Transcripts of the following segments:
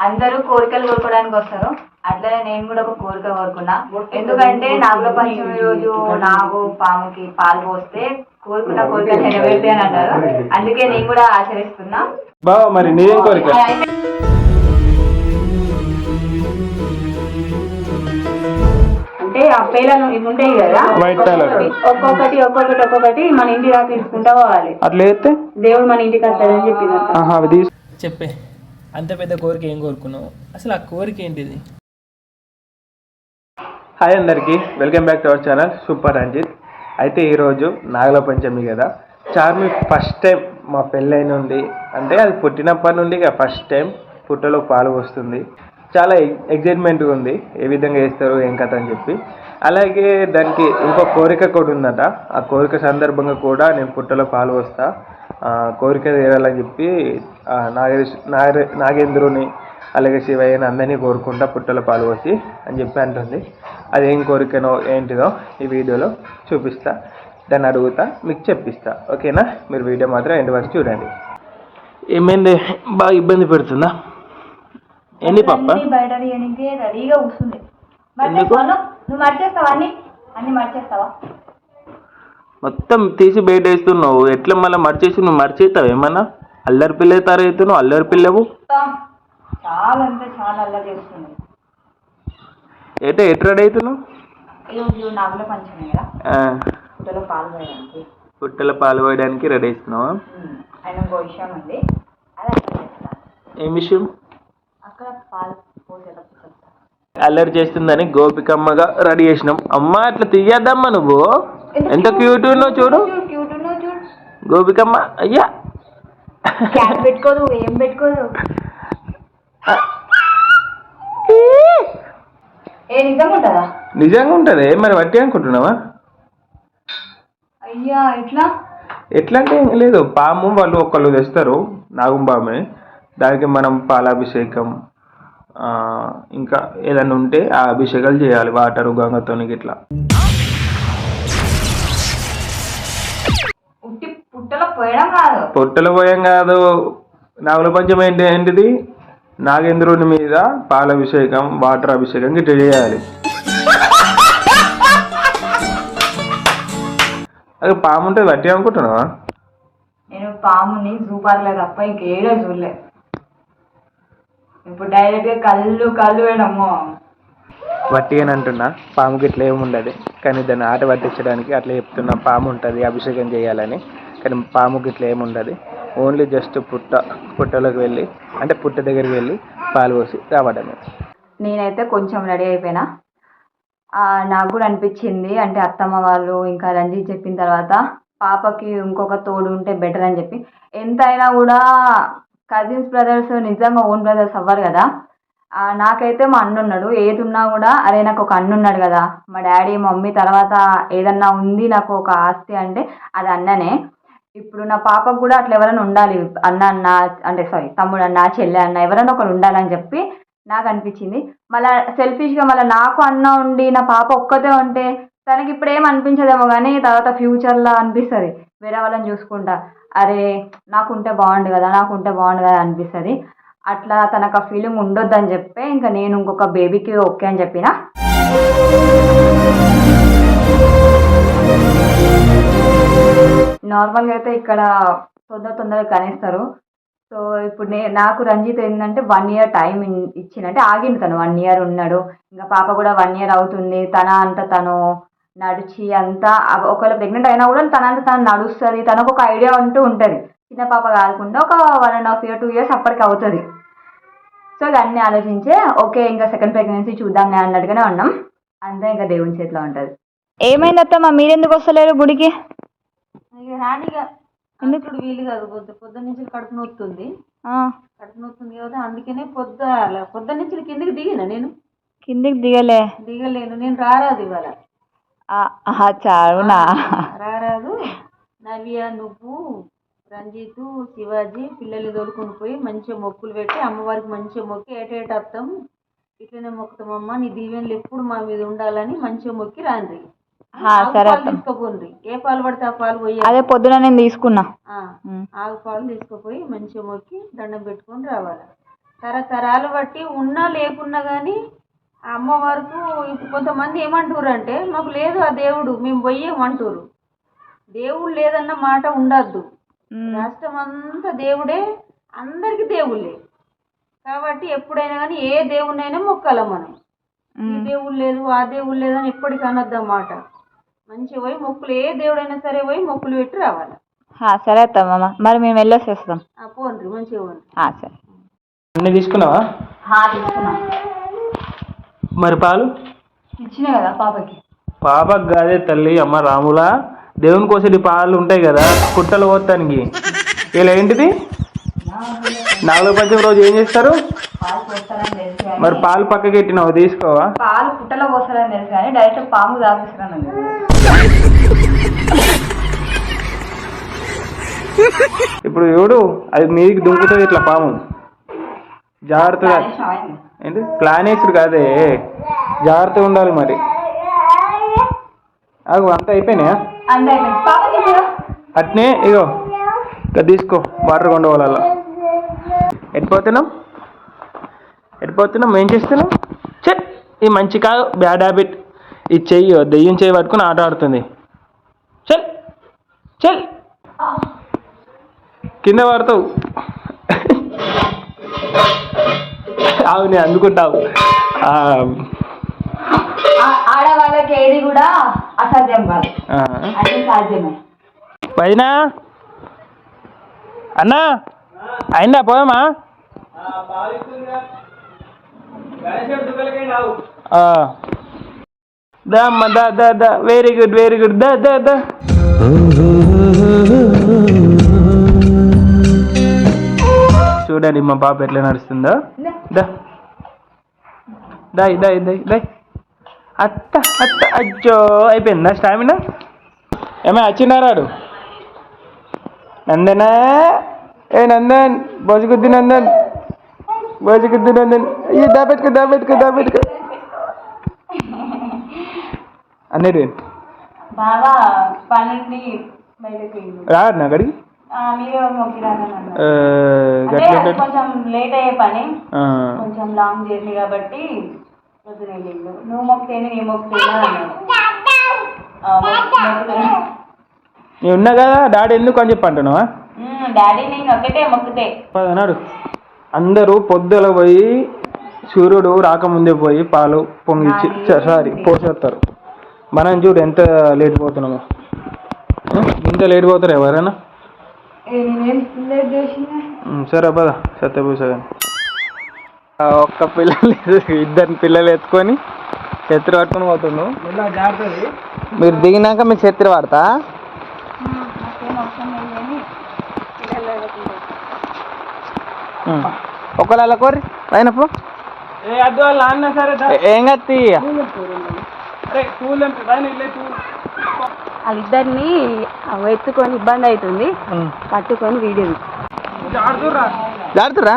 అందరూ కోరికలు కోరుకోవడానికి వస్తారు. అట్లనే నేను కూడా ఒక కోరిక కోరుకున్నా. ఎందుకంటే నాగుల పంచమి రోజు నాగు పాముకి పాలు పోస్తే కోరుకున్న కోరికలు నెరవేరుతాయి అని అంటారు అందుకే నేను కూడా ఆచరిస్తున్నా. బావ మరి కోరిక? అంటే ఆ పేలను ఇవి ఉంటాయి కదా. ఒక్కొక్కటి ఒక్కొక్కటి ఒక్కొక్కటి మన ఇంటి దాకా తీసుకుంటా పోవాలి. అట్లా చేస్తే? దేవుడు మన ఇంటికి వస్తాడని చెప్పింది చెప్పే. అంత పెద్ద కోరిక ఏం కోరుకున్నావు? అసలు ఆ కోరిక ఏంటిది? హాయ్ అందరికీ. Welcome back to our channel. Super Ranjith. అయితే ఈరోజు నాగల పంచమి కదా. చార్మి ఫస్ట్ టైం మా పెళ్ళై నుండి అంటే అది పుట్టినప్పటి నుండి ఫస్ట్ టైం పుట్టలో పాలు వస్తుంది చాలా ఎగ్జైట్మెంట్గా ఉంది. ఏ విధంగా వేస్తారు ఏం కథ అని చెప్పి. అలాగే దానికి ఇంకో కోరిక కూడా ఉందట. ఆ కోరిక సందర్భంగా కూడా నేను పుట్టలో పాలు వస్తాను కోరిక తీరాలని చెప్పి నాగేశ్ నాగ నాగేంద్రుని అలాగే శివయ్యని అందరినీ కోరుకుంటా పుట్టలో పాలు పోసి అని చెప్పి అంటుంది. అది ఏం కోరికనో ఏంటిదో ఈ వీడియోలో చూపిస్తా. దాన్ని అడుగుతా మీకు చెప్పిస్తా. ఓకేనా? మీరు వీడియో మాత్రం ఎండ్ వరకు చూడండి. ఏమైంది? బాగా ఇబ్బంది పెడుతుందా? ఏంది పప్ప అన్ని బయట రెడీగా కూర్చుంది? మర్చేస్తావా నువ్వు మర్చేస్తావా అన్ని? అన్ని మర్చేస్తావా? మొత్తం తీసి బయట వేస్తున్నావు. ఎట్లా మళ్ళీ మర్చేసి నువ్వు మర్చేస్తావు ఏమన్నా? అల్లరి పిల్ల తరైతున్నావు అల్లరి పిల్లవు? చాలా అంటే చాలా అల్లరి చేస్తుంది ఏటో ఎటు రెడీ అవుతున్నావు? ఈరోజు నాగుల పంచమి కదా. ఆ, పుట్టలో పాలు పోయడానికి. పుట్టల రెడీ అవుతున్నావా? ఆయన విషయం ఏం విషయం? అక్కడ పాలు అల్లరి చేస్తుందని గోపికమ్మగా రెడీ చేసినాం. అమ్మ అట్లా తీయద్దమ్మా నువ్వు. ఎంత క్యూట్ ఉన్నావు చూడు. క్యూట్ ఉన్నావు చూడు. గోపికమ్మ అయ్యా. క్యాప్ పెట్టుకోదు ఏం పెట్టుకోదు. ఏ నిజంగా ఉంటుందా? నిజంగా ఉంటుంది మరి వట్టి అనుకుంటున్నావా? అయ్యా ఎట్లా? ఎట్లా అంటే ఏం లేదు పాము వాళ్ళు ఒకళ్ళు తెస్తారు నాగం దానికి మనం పాలాభిషేకం ఇంకా ఏదైనా ఉంటే ఆ అభిషేకాలు చేయాలి వాటరు గంగతోని ఇట్లా పుట్టలో పోయం కాదు. నాగుల పంచమి ఏంటి ఏంటిది? నాగేంద్రుని మీద పాలాభిషేకం వాటర్ అభిషేకం ఇట్లా చేయాలి. అది పాము ఉంటుంది వట్టి అనుకుంటున్నావా? నేను పాముని జూ తప్ప ఇంకేడో చూడలే. ఇప్పుడు డైరెక్ట్గా కళ్ళు కళ్ళు వేయడము వట్టి అని అంటున్నా పాముకి ఇట్లా ఏమి ఉండదు కానీ దాన్ని ఆట పట్టించడానికి అట్లా చెప్తున్నా పాము ఉంటుంది అభిషేకం చేయాలని. కానీ పాముకి ఇట్లా ఏమి ఉండదు. ఓన్లీ జస్ట్ పుట్ట పుట్టలోకి వెళ్ళి అంటే పుట్ట దగ్గరికి వెళ్ళి పాలు పోసి రావడమే. నేనైతే కొంచెం రెడీ అయిపోయినా. నాకు కూడా అనిపించింది. అంటే అత్తమ్మ వాళ్ళు ఇంకా రంజిత్ చెప్పిన తర్వాత పాపకి ఇంకొక తోడు ఉంటే బెటర్ అని చెప్పి. ఎంతైనా కూడా కజిన్స్ బ్రదర్స్ నిజంగా ఓన్ బ్రదర్స్ అవ్వరు కదా. నాకైతే మా అన్న ఉన్నాడు. ఏది ఉన్నా కూడా అరే నాకు ఒక అన్న ఉన్నాడు కదా. మా డాడీ మమ్మీ తర్వాత ఏదన్నా ఉంది నాకు ఒక ఆస్తి అంటే అది అన్ననే. ఇప్పుడు నా పాపకు కూడా అట్లా ఎవరైనా ఉండాలి. అన్న అన్న అంటే సారీ తమ్ముడు అన్న చెల్లె అన్న ఎవరైనా ఒకరు ఉండాలని చెప్పి నాకు అనిపించింది. మళ్ళీ సెల్ఫిష్గా మళ్ళీ నాకు అన్న ఉండి నా పాప ఒక్కతే ఉంటే తనకి ఇప్పుడు ఏం అనిపించదేమో కానీ తర్వాత ఫ్యూచర్లో అనిపిస్తుంది. వేరే వాళ్ళని చూసుకుంటా అరే నాకుంటే బాగుండు కదా నాకుంటే బాగుండు కదా అనిపిస్తుంది. అట్లా తనకు ఆ ఫీలింగ్ ఉండొద్దని చెప్పే ఇంకా నేను ఇంకొక బేబీకి ఓకే అని చెప్పిన. నార్మల్గా అయితే ఇక్కడ తొందర తొందరగా కనేస్తారు. సో ఇప్పుడు నే నాకు రంజిత్ ఏంటంటే వన్ ఇయర్ టైం ఇచ్చిందంటే ఆగిండు తను. వన్ ఇయర్ ఉన్నాడు. ఇంకా పాప కూడా వన్ ఇయర్ అవుతుంది. తన అంత తను నడిచి అంతా ఒకవేళ ప్రెగ్నెంట్ అయినా కూడా తనంత తను నడుస్తుంది. తనకు ఒక ఐడియా అంటూ ఉంటుంది. చిన్న పాప కాకుండా ఒక one and half year two years అప్పటికి అవుతుంది. సో ఇవన్నీ ఆలోచించే ఓకే ఇంకా సెకండ్ ప్రెగ్నెన్సీ చూద్దాంలే అన్నట్టుగానే ఉన్నాం. అంతా ఇంకా దేవుని చేతిలో ఉంటుంది. ఏమైంది అత్తమ్మ మీరెందుకు వస్తలేరు గుడికి? ఇక రానిగా ఎందుకు? వీలు కాదు పొద్దు పొద్దు నుంచి కడుపు నొత్తుంది. కడుపు నొత్తుంది కదా అందుకనే పొద్దు పొద్దు నుంచి కిందకి దిగిన నేను? కిందికి దిగలే. దిగలేను నేను రారాదు ఇవాళ. చాలునా రారాదు. నవ్య నువ్వు రంజిత్ శివాజీ పిల్లల్ని తోలుకొని పోయి మంచిగా మొక్కులు పెట్టి అమ్మవారికి మంచిగా మొక్కి ఏటేట వస్తాం ఇట్లనే మొక్కుతామమ్మ నీ దీవెనలు ఎప్పుడు మా మీద ఉండాలని మంచిగా మొక్కి రాండ్రి. సరే. తీసుకోపోండి. ఏ పాలు పడితే ఆ పాలు పోయి అదే పొద్దున నేను తీసుకున్నా. ఆవు పాలు తీసుకుపోయి మంచిగా మొక్కి దండం పెట్టుకొని రావాలి. తరతరాలు బట్టి ఉన్నా లేకున్నా కానీ ఆ అమ్మవారికి ఇప్పుడు కొంతమంది ఏమంటారు అంటే మాకు లేదు ఆ దేవుడు మేము పోయేమంటారు దేవుడు లేదన్న మాట ఉండద్దు. రాష్ట్రం అంతా దేవుడే అందరికి దేవుళ్ళే. కాబట్టి ఎప్పుడైనా కానీ ఏ దేవుడినైనా మొక్కాల మనం ఈ దేవుడు లేదు ఆ దేవుడు లేదని ఎప్పటికీ అనొద్దు మంచిగా పోయి మొక్కులు ఏ దేవుడైనా సరే పోయి మొక్కులు పెట్టి రావాలి. సరే అత్తమ్మ మరి మేము వెళ్ళేసి వస్తాం పోండ్రి మంచిగా పోండి సరే. అన్నీ తీసుకున్నావా? తీసుకున్నాం. మరి పాలు? ఇచ్చినా కదా పాపకి. పాపకు కాదే తల్లి అమ్మ రాములా. దేవుని కోసటి పాలు ఉంటాయి కదా పుట్టలు పోతానికి ఇలా ఏంటిది? నాలుగో పంచమి రోజు ఏం చేస్తారు? పాలు పోస్తారని తెలుసు కానీ మరి పాలు పక్కకి పెట్టినావు తీసుకోవా? పాలు పుట్టలో పోస్తారని తెలుసు కానీ డైరెక్ట్ పాము తాపిస్తారని ఇప్పుడు చూడు అది మీదికి దుంకుతుంది ఇట్లా పాము. జాగ్రత్తగా. ఏంటి? ప్లాన్ వేసుడు కాదే. జాగ్రత్తగా ఉండాలి మరి. అగు అంత అయిపోయినాయా? అట్నే ఇగో. ఇంకా తీసుకో వాటర్ కొండవాళ్ళ ఎట్టిపోతున్నాం ఎట్టిపోతున్నాం ఏం చేస్తున్నాం? చె ఈ మంచి కాదు బ్యాడ్ హ్యాబిట్. ఇది చెయ్యి దెయ్యం చెయ్యి పట్టుకుని ఆట ఆడుతుంది. చల్ చల్. కింద పడతావు. ఆవు నేను అందుకుంటావు. ఆడవాళ్ళకి ఏది కూడా అసాధ్యం కాదు. ఆ. అన్ని సాధ్యమే. వదినా అన్నా. అయిందా పోదామా ఆ. దా అమ్మ దా దా దా. వెరీ గుడ్ వెరీ గుడ్ దా దా దా. చూడండి మా పాప ఎట్లా నడుస్తుందో. దా. దాయ్ దాయ్ దాయ్ దాయ్. అత్త అత్త అజ్జో. అయిపోయిందా స్టామినా? ఏమే వచ్చినారాడు నందనా? ఏ నందన్ బోజుగుద్ది నందన్ బోజుగుద్ది నందన్ అయ్యి దాపెట్టుకో దాపెట్టుకో దాపెట్టుకో అన్నయ్య బాగా పనుండి. బయటకు రాడు నా. కొంచెం లేట్ అయ్యే పని. కొంచెం లాంగ్ జర్నీ కాబట్టి నువ్వు మొక్కితేనే మొక్కితేనా అన్నాడు. నేను ఉన్నా కదా డాడీ ఎందుకు అని చెప్పి అంటున్నావా? డాడీ నేను ఒకటే మొక్కుతే. అన్నాడు. అందరూ పొద్దుల పోయి సూర్యుడు రాకముందే పోయి పాలు పొంగిచ్చి చ- సారీ పోసేస్తారు. మనం చూడు ఎంత లేట్ పోతున్నామో. ఇంత లేట్ పోతారు ఎవరైనా? సరే పద సత్యభూషణ్ ఒక్క పిల్లలు ఇద్దరు పిల్లలు ఎత్తుకొని చెత్రి పట్టుకొని పోతున్నావు మీరు దిగినాక మీకు చెత్రి పడతా ఒకళ్ళ కోరి పైనప్పు ఏం కత్తి వాళ్ళిద్దరిని ఎత్తుకొని ఇబ్బంది అవుతుంది. పట్టుకొని వీడియో జాడుతురా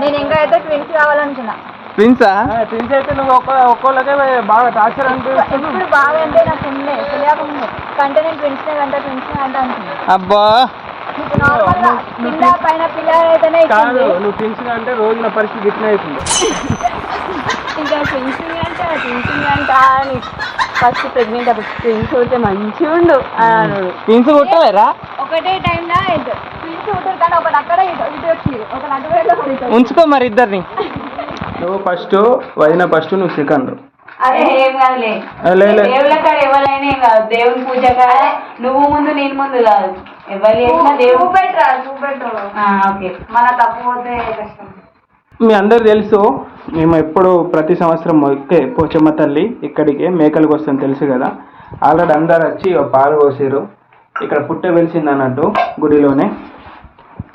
నేను ఇంకా అయితే ట్విన్స్ కావాలనుకున్నా. ప్రిన్సా ప్రిన్స్ అయితే నువ్వు ఒక్క ఒక్కోళ్ళకే బాగా టార్చర్ అనిపిస్తుంది ఇప్పుడు బాగా అంటే నాకు ఉండే కంటే నేను ట్విన్స్ కంటే ట్విన్స్ అంటే అబ్బా! పైన పిల్ల అయితేనే కాదు నువ్వు ప్రిన్స్ అంటే రోజు నా పరిస్థితి ఇట్లా అవుతుంది. ఇంకా ట్విన్సింగ్ అంటే ట్విన్సింగ్ అంట అని ఫస్ట్ ప్రెగ్నెంట్ అప్పుడు ట్విన్స్ అయితే మంచిగా ఉండు ప్రిన్స్ కొట్టలేరా? ఒకటే టైంలో ట్విన్స్ ఉంటారు కానీ ఒకటి అక్కడ ఇటు ఇటు వచ్చి ఒకటి అటు. ఉంచుకో మరి ఇద్దరిని. నువ్వు ఫస్ట్ వదిన ఫస్ట్ నువ్వు సెకండ్ అరే ఏం కాదులే. లే లే. దేవుళ్ళ కాడ ఎవరైనా ఏం కాదు. దేవుని పూజ కాడ నువ్వు ముందు నేను ముందు కాదు. ఎవరు చేసినా దేవుడు చూపెట్టరా చూపెట్టరు. ఓకే. మన తప్పు పోతే కష్టం. మీ అందరు తెలుసు మేము ఎప్పుడు ప్రతి సంవత్సరం మొక్కే పోచమ్మ తల్లి ఇక్కడికి మేకలకు వస్తుంది తెలుసు కదా. ఆల్రెడీ అందరు వచ్చి ఓ పాలు పోసారు ఇక్కడ పుట్ట వెలిసింది అన్నట్టు గుడిలోనే.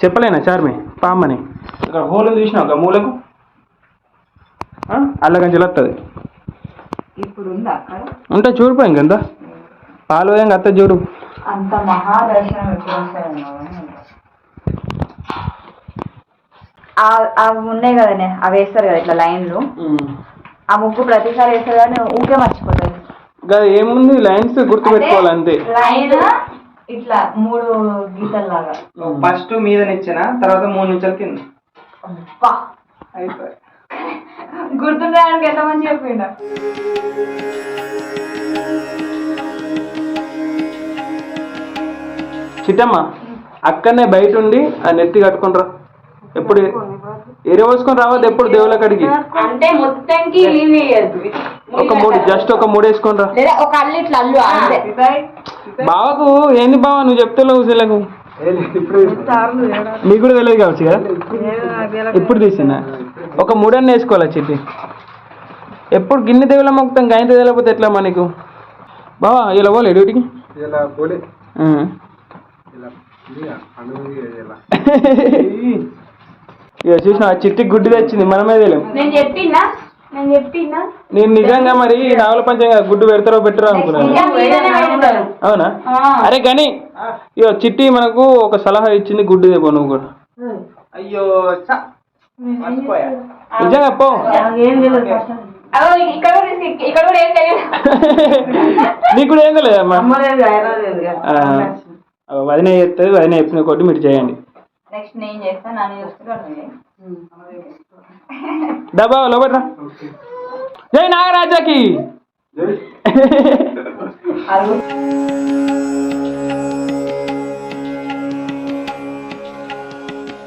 చెప్పలేనా చార్మి? పామని ఇక్కడ హోల్ చూసినావు ఒక మూలకు? అల్లగంజలు వస్తుంది ఉంటే చూడిపోయింది కదా పాలు పోయాక అత్త చూడు. అంత అవి ఉన్నాయి కదనే అవి వేస్తారు కదా ఇట్లా లైన్లు. ఆ ముగ్గు ప్రతిసారి వేస్తారు కానీ ఊకే మర్చిపోతారు. ఇంకా ఏముంది? లైన్స్ గుర్తు పెట్టుకోవాలి అంతే. లైన్ ఇట్లా మూడు గీతల్లాగా. ఫస్ట్ మీద నిచ్చిన తర్వాత మూడు నిమిషాలు కింద. అయిపోయి. గుర్తుండడానికి ఎంత మంచి చెప్పిండ. చిట్టమ్మ అక్కడనే బయట ఉండి ఆ నెత్తి కట్టుకుంటారా ఎప్పుడు ఎరవసుకొని రావద్దు ఎప్పుడు దేవుళ్ళ కాడికి. అంటే మొత్తానికి లీవ్ ఒక మూడు జస్ట్ ఒక మూడు వేసుకొని రా లేదా ఒక అల్లు ఇట్లా అల్లు అంతే. బావకు ఏంది బావ నువ్వు చెప్తావు వీళ్ళకు నీకు కూడా తెలియదు కావచ్చు కదా? ఇప్పుడు తీసినా ఒక మూడన్న వేసుకోవాలా చిట్టి? ఎప్పుడు గిన్నె దేవుల మొక్కుతాం గాయంత తెలియకపోతే ఎట్లా మనకు బావా ఇలా పోలే డ్యూటీకి? ఇలా పోలే. ఆ. ఇలా ఇది పండుగ ఇలా. ఇక చూసిన చిట్టి గుడ్డి తెచ్చింది మనమే తెలియం నేను చెప్పినా? నేను చెప్పినా? నేను నిజంగా మరి నావల పంచంగా గుడ్డు పెడతారో పెట్టరో అనుకున్నాను. అవునా? అరే కానీ ఇక చిట్టి మనకు ఒక సలహా ఇచ్చింది గుడ్డు దేపో నువ్వు కూడా. అయ్యో నిజంగా పో. ఇక్కడ కూడా తీసి- ఇక్కడ కూడా ఏం తెలియదు నీకు కూడా ఏం తెలియదమ్మా వదిన చెప్తుంది వదిన చెప్పిన కొట్టి మీరు చేయండి. నెక్స్ట్ నేను చేస్తాను నన్ను చూస్తున్నాను డబ్బా లోపట్రా జై నాగరాజాకి.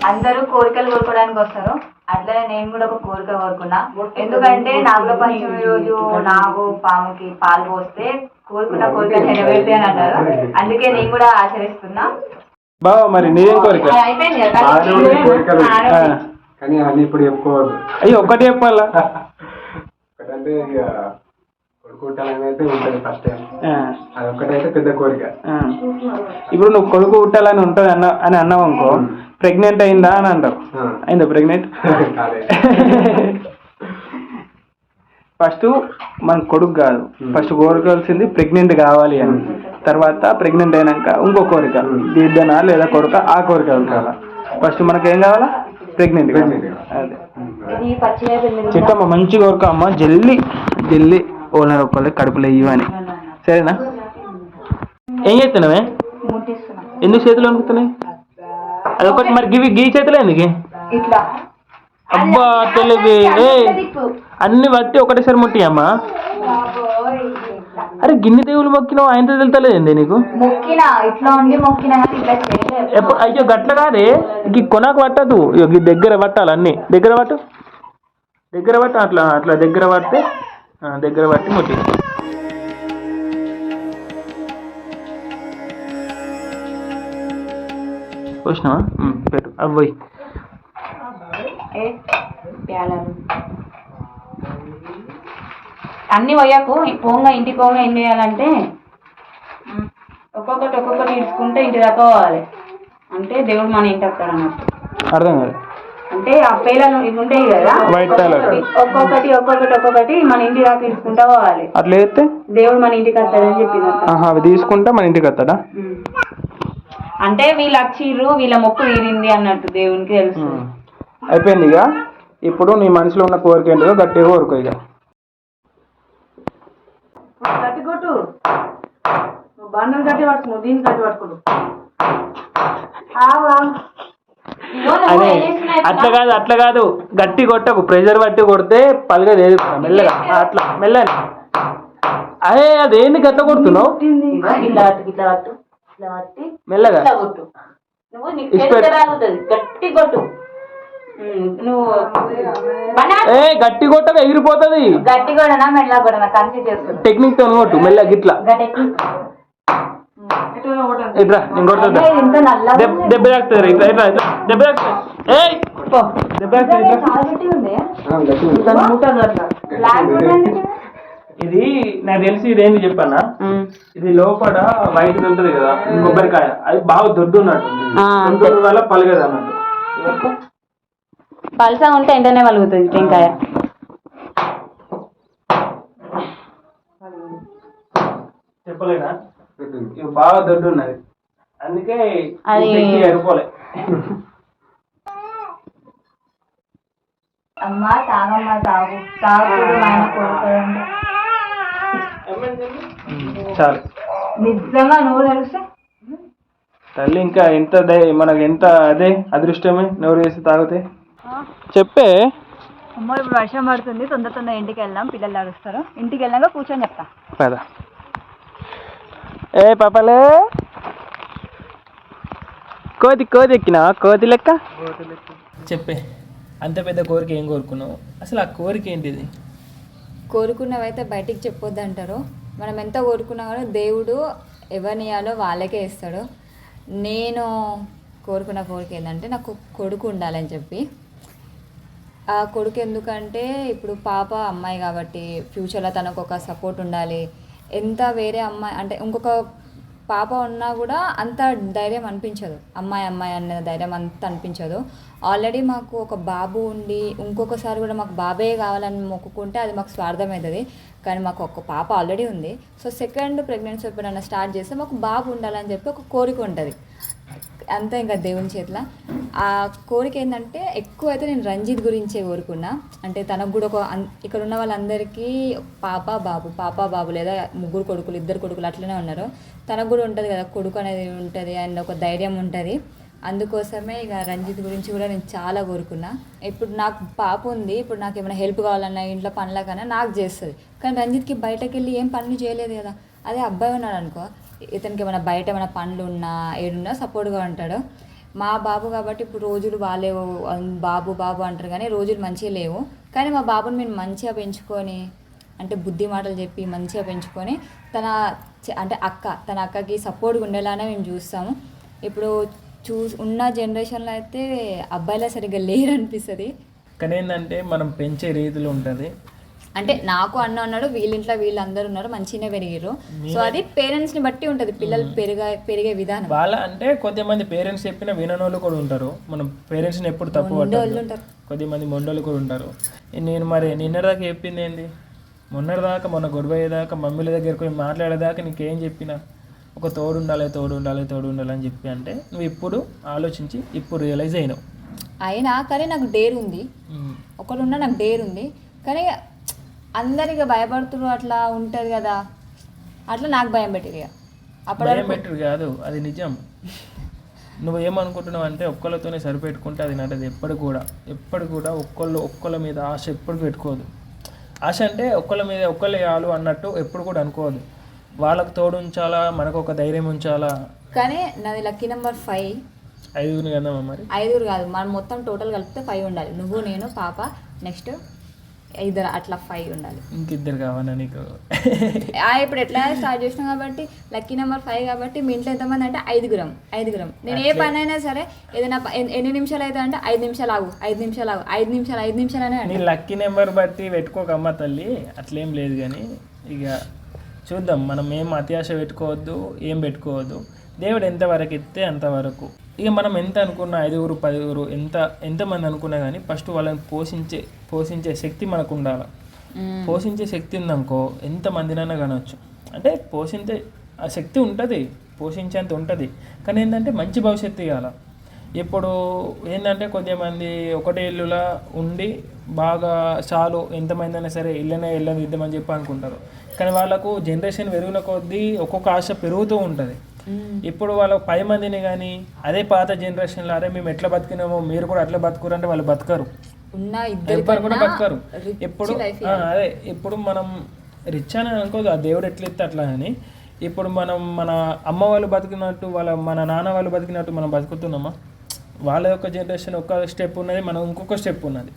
అందరూ కోరికలు కోరుకోవడానికి వస్తారు. అట్లనే నేను కూడా ఒక కోరిక కోరుకున్నా. ఎందుకంటే నాగుల పంచమి రోజు నాగు పాముకి పాలు పోస్తే కోరుకున్న కోరిక నెరవేరుతాయి అని అన్నారు అందుకే నేను కూడా ఆచరిస్తున్నా. బావ మరి నీదేం కోరిక? అది అయిపోయింది కదా. కానీ అన్ని ఇప్పుడు చెప్పుకోవద్దు. అయ్యో ఒక్కటి చెప్పాలా? ఒకటంటే ఇక కొడుకుంటానని అయితే ఉంటుంది ఫస్ట్ టైం ఆ, అది ఒక్కటైతే పెద్ద కోరిక. ఇప్పుడు నువ్వు కొడుకు పుట్టాలని ఉంటుంది అన్న అని అన్నావు అనుకో ప్రెగ్నెంట్ అయిందా అని అంటావు. అయిందా ప్రెగ్నెంట్ ఫస్ట్ మన కొడుకు కాదు. ఫస్ట్ కోరుకోవాల్సింది ప్రెగ్నెంట్ కావాలి అని. తర్వాత ప్రెగ్నెంట్ అయినాక ఇంకో కోరిక. దీద్దనా లేదా కొడుక? ఆ కోరిక కావాలా. ఫస్ట్ మనకి ఏం కావాలా. ప్రెగ్నెంట్. అదే. చిట్టమ్మ మంచి కోరిక అమ్మ జల్లి జల్లి. ఓనర్ ఒక్కళ్ళకి కడుపులో ఇవ్వని సరేనా? ఏం చేస్తున్నావే? ఎందుకు చేతులు వణుకుతున్నాయి? అదొకటి మరి గివి గీ చేతులు ఎందుకు? అబ్బా తెలివి అన్ని బట్టి ఒకటేసారి ముట్టి అమ్మా అరే గిన్నె దేవులు మొక్కినావు? ఆయన తెలుతలేదండి నీకు? ఎప్పుడు అయ్యో గట్ల కాదే. ఈ కొనకు పట్టదు. ఇగో ఈ దగ్గర పట్టాలి అన్ని. దగ్గర పట్టు. దగ్గర పట్టు అట్లా అట్లా దగ్గర పడితే దగ్గర పట్టి ముట్టి. ఉమ్, పెట్టు. అవ్వయి. అన్ని పోయాకు పోంగా ఇంటికి పోగా ఏం చేయాలంటే ఒక్కొక్కటి ఒక్కొక్కటి ఇడుచుకుంటే ఇంటి దాకా పోవాలి. అంటే దేవుడు మన ఇంటి వస్తాడు అన్నట్టు. అర్థం కాదు అంటే ఆ పేలను ఇవి ఉంటాయి కదా. White పేలాలు. ఒక్కొక్కటి ఒక్కొక్కటి ఒక్కొక్కటి మన ఇంటి దాకా ఇడుచుకుంటా పోవాలి. అట్లా చేస్తే? దేవుడు మన ఇంటికి వస్తాడని చెప్పింది అవి తీసుకుంటా మన ఇంటికి వస్తాడా. అంటే వీళ్ళు వచ్చిర్రు వీళ్ళ మొక్కు తీరింది అన్నట్టు దేవునికి తెలుసు. అయిపోయింది ఇక. ఇప్పుడు నీ మనసులో ఉన్న కోరిక ఏంటో గట్టిగా కోరుకో ఇక. గట్టి కొట్టు. నువ్వు బండలు కట్టి పట్టుకు నువ్వు దీన్ని కట్టి పట్టుకోడు అదే అట్లా కాదు అట్లా కాదు. గట్టి కొట్టకు. ప్రెషర్ పట్టి కొడితే పలుగా లేదు. మెల్లగా. అట్లా మెల్లగా. అదే అదేంది గట్ల కొడుతున్నావు? ఇట్లా ఇట్లా ఇట్లా మెల్లగా. ఇట్లా గట్టి ఏ గట్టి కొట్టక ఎగిరిపోతుంది. గట్టి టెక్నిక్తో కొట్టు మెల్లగా గిట్లా. గట్టి ఇట్రా నేను కొడుతుంటా. ఇంత నల్ల దెబ్బ తాకుతుంది ఇట్లా ఇట్లా తాకుతుంది. ఏయ్! తాకుతుంది. ఇది నాకు తెలిసి ఇదేంటి చెప్పన్నా? ఇది లోపల వైట్ ఉంటది కదా కొబ్బరికాయ. అది బాగా దొడ్డు ఉన్నట్టు వల్ల పలగదు అన్నట్టు. పల్సగా ఉంటే వెంటనే వలుగుతుంది టెంకాయ. చెప్పలేనా? బాగా దొడ్డు ఉన్నది అందుకే అది- అమ్మ తాగమ్మ తాగు. తాగుడు చాలు. నిజంగా నువ్వు తెలుసు తల్లి ఇంకా ఎంత దయ- మనకు ఎంత అదే అదృష్టమే నోరు వేసి తాగితే? చెప్పే. అమ్మో ఇప్పుడు వర్షం పడుతుంది. తొందర తొందర ఇంటికి వెళ్దాం. పిల్లలు అరుస్తారు. ఇంటికి వెళ్ళాక కూర్చొని చెప్తా. పద. ఏ పాపలే. కోతి కోతి ఎక్కినా? కోతి లెక్క? చెప్పే. అంత పెద్ద కోరిక ఏం కోరుకున్నావు? అసలు ఆ కోరిక ఏంటిది? కోరుకున్నవైతే బయటికి చెప్పొద్దు అంటారు మనం ఎంత కోరుకున్నా కూడా దేవుడు ఎవరినియాలో వాళ్ళకే ఇస్తాడు. నేను కోరుకున్న కోరిక ఏంటంటే నాకు కొడుకు ఉండాలని చెప్పి. ఆ కొడుకు ఎందుకంటే ఇప్పుడు పాప అమ్మాయి కాబట్టి ఫ్యూచర్లో తనకు ఒక సపోర్ట్ ఉండాలి. ఎంత వేరే అమ్మాయి అంటే ఇంకొక పాప ఉన్నా కూడా అంత ధైర్యం అనిపించదు. అమ్మాయి అమ్మాయి అనే ధైర్యం అంత అనిపించదు. ఆల్రెడీ మాకు ఒక బాబు ఉండి ఇంకొకసారి కూడా మాకు బాబే కావాలని మొక్కుకుంటే అది మాకు స్వార్థం అవుతుంది కానీ మాకు ఒక పాప ఆల్రెడీ ఉంది. సో సెకండ్ ప్రెగ్నెన్సీ ఎప్పుడైనా స్టార్ట్ చేస్తే మాకు బాబు ఉండాలని చెప్పి ఒక కోరిక ఉంటుంది. అంతా ఇంకా దేవుని చేతిలో. ఆ కోరిక ఏంటంటే ఎక్కువ అయితే నేను రంజిత్ గురించే కోరుకున్నా. అంటే తనకు కూడా ఒక ఇక్కడ ఉన్న వాళ్ళందరికీ పాప బాబు పాప బాబు లేదా ముగ్గురు కొడుకులు ఇద్దరు కొడుకులు అట్లనే ఉన్నారు. తనకు కూడా ఉంటుంది కదా కొడుకు అనేది ఉంటుంది అండ్ ఒక ధైర్యం ఉంటుంది. అందుకోసమే ఇక రంజిత్ గురించి కూడా నేను చాలా కోరుకున్నా. ఇప్పుడు నాకు పాప ఉంది ఇప్పుడు నాకు ఏమైనా హెల్ప్ కావాలన్నా ఇంట్లో పనులకన్నా నాకు చేస్తుంది. కానీ రంజిత్కి బయటకు వెళ్ళి ఏం పనులు చేయలేదు కదా. అదే అబ్బాయి ఉన్నాడు అనుకో. ఇతనికి ఏమైనా బయట ఏమైనా పనులు ఉన్నా ఏడున్నా సపోర్ట్గా ఉంటాడు. మా బాబు కాబట్టి ఇప్పుడు రోజులు బాగాలేవు బాబు బాబు అంటారు కానీ రోజులు మంచిగా లేవు. కానీ మా బాబుని మేము మంచిగా పెంచుకొని అంటే బుద్ధి మాటలు చెప్పి మంచిగా పెంచుకొని తన అంటే అక్క తన అక్కకి సపోర్ట్గా ఉండేలానే మేము చూస్తాము. ఇప్పుడు చూ ఉన్న జనరేషన్లో అయితే అబ్బాయిలా సరిగ్గా లేరు అనిపిస్తుంది కానీ ఏంటంటే మనం పెంచే రీతిలో ఉంటుంది. అంటే నాకు అన్న ఉన్నాడు వీళ్ళింట్లో వీళ్ళందరూ ఉన్నారు మంచిగానే పెరిగారు సో అది పేరెంట్స్ని బట్టి ఉంటుంది పిల్లలు పెరిగే పెరిగే విధానం. వాళ్ళ అంటే కొద్దిమంది పేరెంట్స్ చెప్పిన విననోళ్ళు కూడా ఉంటారు. మనం పేరెంట్స్ని ఎప్పుడు తప్పు. కొద్దిమంది మొండోళ్ళు కూడా ఉంటారు. నేను మరి నిన్నటిదాకా చెప్పింది ఏంది? మొన్నటిదాకా మొన్న గొడవ అయ్యేదాకా మమ్మీల దగ్గరకు పోయి మాట్లాడేదాకా నీకేం చెప్పినా? ఒక తోడు ఉండాలి తోడు ఉండాలి తోడు ఉండాలి అని చెప్పి అంటే నువ్వు ఇప్పుడు ఆలోచించి ఇప్పుడు రియలైజ్ అయినావు. అయినా కానీ నాకు డేర్ ఉంది. ఉమ్. ఒకడున్నా నాకు డేర్ ఉంది. కానీ అందరిగా భయపడుతున్నారు అట్లా ఉంటుంది కదా. అట్లా నాకు భయం పెట్టిరు ఇక భయం పెట్టరు కాదు అది నిజం. నువ్వు ఏమనుకుంటున్నావు అంటే ఒక్కళ్ళతోనే సరిపెట్టుకుంటే అది నడదు ఎప్పుడు కూడా. ఎప్పుడు కూడా ఒక్కళ్ళు ఒక్కళ్ళ మీద ఆశ ఎప్పుడు పెట్టుకోదు. ఆశ అంటే ఒక్కళ్ళ మీద ఒక్కళ్ళే చాలు అన్నట్టు ఎప్పుడు కూడా అనుకోదు. వాళ్ళకు తోడు ఉంచాలా మనకు ఒక ధైర్యం ఉంచాలా? కానీ నాది లక్కీ నెంబర్ ఫైవ్. ఐదుగురు కదమ్మా మరి? ఐదుగురు కాదు మనం మొత్తం టోటల్ కలిపితే ఫైవ్ ఉండాలి. నువ్వు నేను పాప నెక్స్ట్ ఇద్దరు అట్లా ఫైవ్ ఉండాలి. ఇంకిద్దరు కావాలా నీకు? ఆ, ఇప్పుడు ఎట్లా స్టార్ట్ చేసినాం కాబట్టి లక్కీ నెంబర్ ఫైవ్ కాబట్టి మీ ఇంట్లో ఎంతమంది అంటే ఐదుగురం ఐదుగురం. నేను ఏ పని అయినా సరే ఏదైనా ఎన్ని- నిమిషాలు అయితే అంటే ఐదు నిమిషాలు ఆగు ఐదు నిమిషాలు ఆగు ఐదు నిమిషాలు ఐదు నిమిషాలు అనే లక్కీ నెంబర్ బట్టి పెట్టుకోకమ్మ తల్లి అట్లేం లేదు కానీ ఇక చూద్దాం మనం ఏం అత్యాశ పెట్టుకోవద్దు ఏం పెట్టుకోవద్దు. దేవుడు ఎంతవరకు ఇస్తే అంతవరకు. ఇక మనం ఎంత అనుకున్న ఐదుగురు పదిగురు ఎంత ఎంతమంది అనుకున్నా కానీ ఫస్ట్ వాళ్ళని పోషించే పోషించే శక్తి మనకు ఉండాలి. పోషించే శక్తి ఉందనుకో ఎంతమందినైనా కనవచ్చు. అంటే పోషించే ఆ శక్తి ఉంటుంది పోషించేంత ఉంటుంది. కానీ ఏంటంటే మంచి భవిష్యత్తు ఇవ్వాలి ఇప్పుడు ఏంటంటే కొద్దిమంది ఒకటే ఇల్లులా ఉండి బాగా చాలు ఎంతమంది అయినా సరే ఇళ్ళనే ఇళ్ళని ఇద్దామని చెప్పి అనుకుంటారు. కానీ వాళ్ళకు జనరేషన్ పెరిగిన కొద్దీ ఒక్కొక్క ఆశ పెరుగుతూ ఉంటుంది. ఇప్పుడు వాళ్ళు పది మందిని కానీ అదే పాత జనరేషన్లో అరే మేము ఎట్లా బతికినామో మీరు కూడా అట్లా బతుకురు అంటే వాళ్ళు బతకరు. ఎవ్వరు కూడా బతకరు. ఇప్పుడు అదే ఇప్పుడు మనం రిచ్ అని అనుకోదు ఆ దేవుడు ఎట్లా ఇస్తే అట్లా అని. ఇప్పుడు మనం మన అమ్మ వాళ్ళు బతికినట్టు వాళ్ళ మన నాన్న వాళ్ళు బతికినట్టు మనం బతుకుతున్నామా? వాళ్ళ యొక్క జనరేషన్ ఒక స్టెప్ ఉన్నది మనం ఇంకొక స్టెప్ ఉన్నది.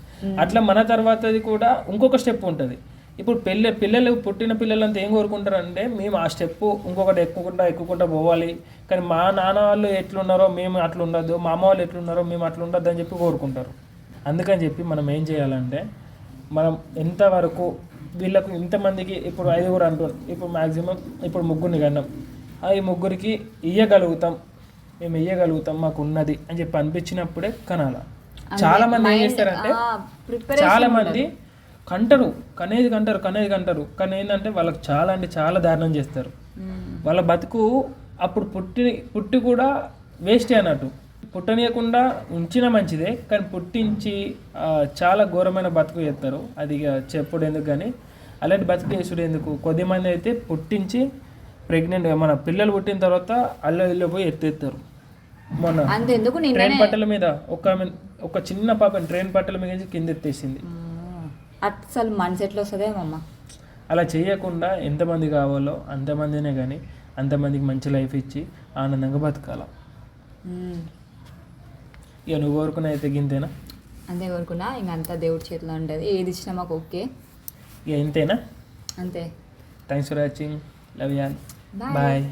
అట్లా మన తర్వాతది కూడా ఇంకొక స్టెప్ ఉంటుంది. ఇప్పుడు పిల్ల పిల్లలు పుట్టిన పిల్లలంతా ఏం కోరుకుంటారు అంటే మేము ఆ స్టెప్ ఇంకొకటి ఎక్కుకుంటా ఎక్కుకుంటా పోవాలి. కానీ మా నాన్న వాళ్ళు ఎట్లున్నారో మేము అట్లా ఉండొద్దు మా అమ్మ వాళ్ళు ఎట్లున్నారో మేము అట్లా ఉండొద్దు అని చెప్పి కోరుకుంటారు. అందుకని చెప్పి మనం ఏం చేయాలంటే మనం ఎంతవరకు వీళ్ళకు ఇంతమందికి ఇప్పుడు ఐదుగురు అంటున్నాం ఇప్పుడు మ్యాక్సిమం ఇప్పుడు ముగ్గురిని కన్నాం. ఆ ఈ ముగ్గురికి ఇయ్యగలుగుతాం. మేము ఇయ్యగలుగుతాం మాకు ఉన్నది అని చెప్పి అనిపించినప్పుడే కనాల. చాలా మంది ఏం చేస్తారంటే చాలా మంది కంటరు కనేది కంటారు కనేది కంటారు. కానీ ఏంటంటే వాళ్ళకి చాలా అంటే చాలా దారుణం చేస్తారు. వాళ్ళ బతుకు అప్పుడు పుట్టి పుట్టి కూడా వేస్టే అన్నట్టు. పుట్టనీయకుండా ఉంచిన మంచిదే కానీ పుట్టించి చాలా ఘోరమైన బతుకు చేస్తారు. అది చెప్పుడు ఎందుకు కానీ అలాంటి బతుకు చేసుడు ఎందుకు? కొద్దిమంది అయితే పుట్టించి ప్రెగ్నెంట్ మన పిల్లలు పుట్టిన తర్వాత అల్ల ఇల్లు పోయి ఎత్తేస్తారు మొన్న ట్రైన్ పట్టల మీద ఒక ఒక చిన్న పాపని ట్రైన్ పట్టల మీద నుంచి కింద ఎత్తేసింది. అసలు మనసు ఎట్లా వస్తుందేమమ్మ. అలా చేయకుండా ఎంతమంది కావాలో అంతమందినే కానీ అంతమందికి మంచి లైఫ్ ఇచ్చి ఆనందంగా బతకాల. ఇక నువ్వు కోరుకున్న అయితే గింతేనా? అంతే కోరుకున్నా ఇంక అంతా దేవుడి చేతిలో ఉంటుంది. ఏది ఇచ్చినా మాకు ఓకే. ఇక ఇంతేనా? అంతే. Thanks for watching love an. Bye